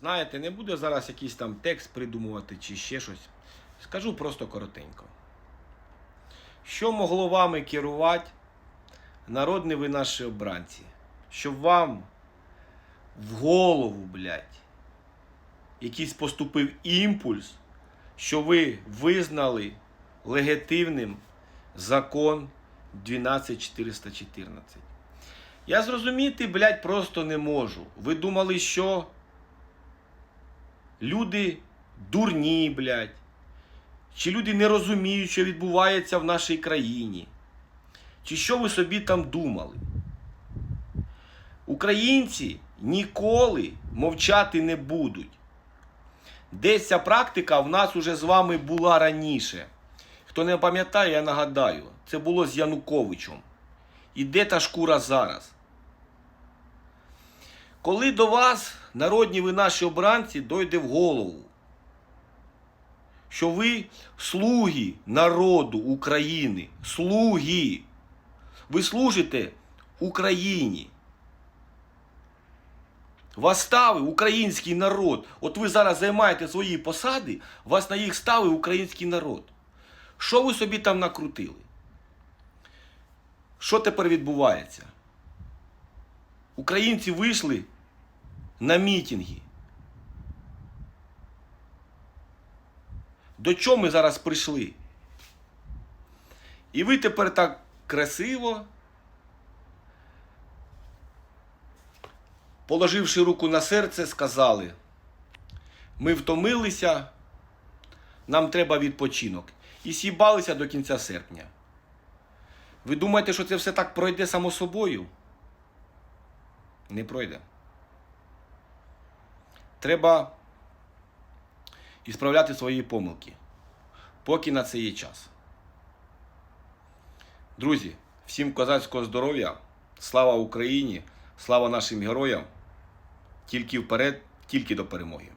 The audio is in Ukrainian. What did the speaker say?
Знаєте, не буду зараз якийсь там текст придумувати чи ще щось. Скажу просто коротенько. Що могло вами керувати, народні ви наші обранці? Щоб вам в голову, блядь, якийсь поступив імпульс, що ви визнали легітимним закон 12414. Я зрозуміти, блядь, просто не можу. Ви думали, що люди дурні, блядь, чи люди не розуміють, що відбувається в нашій країні, чи що ви собі там думали. Українці ніколи мовчати не будуть. Десь ця практика в нас уже з вами була раніше. Хто не пам'ятає, я нагадаю, це було з Януковичем. І де та шкура зараз? Коли до вас, народні ви наші обранці, дойде в голову, що ви слуги народу України, слуги, ви служите Україні. Вас ставив український народ. От ви зараз займаєте свої посади, вас на їх ставив український народ. Що ви собі там накрутили? Що тепер відбувається? Українці вийшли на мітинги. До чого ми зараз прийшли? І ви тепер так красиво, положивши руку на серце, сказали: ми втомилися, нам треба відпочинок. І сібалися до кінця серпня. Ви думаєте, що це все так пройде само собою? Не пройде. Треба ісправляти свої помилки, поки на це є час. Друзі, всім козацького здоров'я, слава Україні, слава нашим героям. Тільки вперед, тільки до перемоги.